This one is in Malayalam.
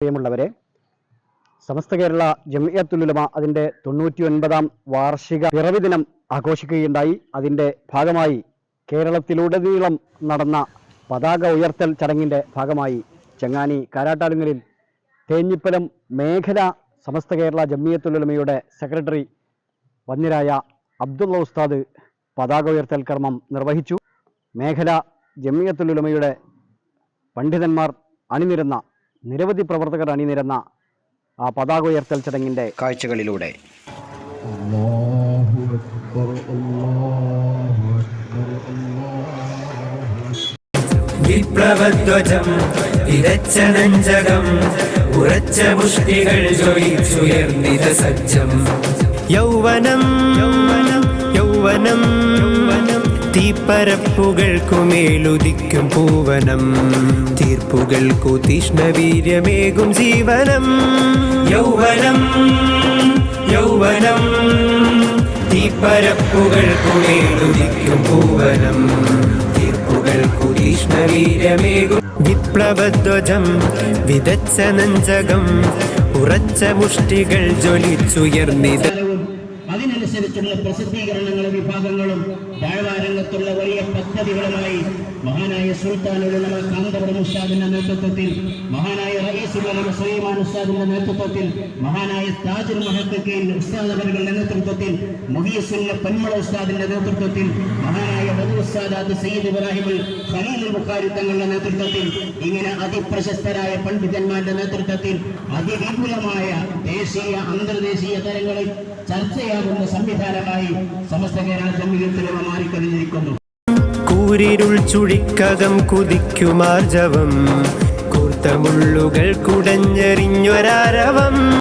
പ്രിയമുള്ളവരെ സമസ്ത കേരള ജമിയത്തുലുലമ അതിന്റെ തൊണ്ണൂറ്റി ഒൻപതാം വാർഷിക പിറവി ദിനം ആഘോഷിക്കുകയുണ്ടായി. അതിന്റെ ഭാഗമായി കേരളത്തിലുടനീളം നടന്ന പതാക ഉയർത്തൽ ചടങ്ങിന്റെ ഭാഗമായി ചെങ്ങാനി കാരാട്ടാലുങ്ങലിൽ തേഞ്ഞിപ്പലം മേഖല സമസ്ത കേരള ജമിയത്തുലുലമയുടെ സെക്രട്ടറി വന്യരായ അബ്ദുള്ള ഉസ്താദ് പതാക ഉയർത്തൽ കർമ്മം നിർവഹിച്ചു. മേഖല ജമിയത്തുലുലമയുടെ പണ്ഡിതന്മാർ അണിനിരന്ന നിരവധി പ്രവർത്തകർ അണിനിരന്ന ആ പതാക ഉയർത്തൽ ചടങ്ങിന്റെ കാഴ്ചകളിലൂടെ. സജ്ജം. യൗവനം യൗവനം യൗവനം തീപ്പരപ്പുകൾക്കുമേലുദിക്കും പൂവനം. തീർപ്പുകൾക്കു തീഷ്ണവീര്യമേകും ജീവനം. യൗവനം യൗവനം. തീപ്പരപ്പുകൾക്കുമേലുദിക്കും പൂവനം. തീർപ്പുകൾക്കു തീഷ്ണവീര്യമേകും വിപ്ലവധ്വജം വിതച്ച നഞ്ചകം ഉറച്ച മുഷ്ടികൾ ജ്വലിച്ചുയർന്നിത അതിനനുസരിച്ചുള്ള പ്രസിദ്ധീകരണങ്ങളും വിഭാഗങ്ങളും താഴ്വാരംഗത്തുള്ള വലിയ പദ്ധതികളുമായി മഹാനായ സുൽത്താനുലമ കാന്തപുരം ഉസ്താദിന്റെ നേതൃത്വത്തിൽ മഹാനായ റയീസുലമ സുലൈമാൻ ഉസ്താദിന്റെ നേതൃത്വത്തിൽ മഹാനായ താജുൽ മഹക്കീൻ ഉസ്താദകളുടെ നേതൃത്വത്തിൽ മുഹിയസുല്ല പന്മള ഉസ്താദിന്റെ നേതൃത്വത്തിൽ മഹാനായ ബദു ഉസ്താദാദ് സയ്യിദ് ഇബ്രാഹിം ഖലീൽ ബുഖാരി തങ്ങളുടെ നേതൃത്വത്തിൽ ഇങ്ങനെ അതിപ്രശസ്തരായ പണ്ഡിതന്മാരുടെ നേതൃത്വത്തിൽ അതിവിപുലമായ ദേശീയ അന്തർദേശീയ തലങ്ങളിൽ ചർച്ചയാകുന്ന സംവിധാനമായി സമസ്ത കേരള ജമ്മിയത്തിലും മാറിക്കഴിഞ്ഞിരിക്കുന്നു. കൂരിരുൾ ചുഴിക്കകം കുതിക്കുമാർജവം കൂർത്തമുള്ളുകൾ കുടഞ്ഞെറിഞ്ഞൊരാരവം.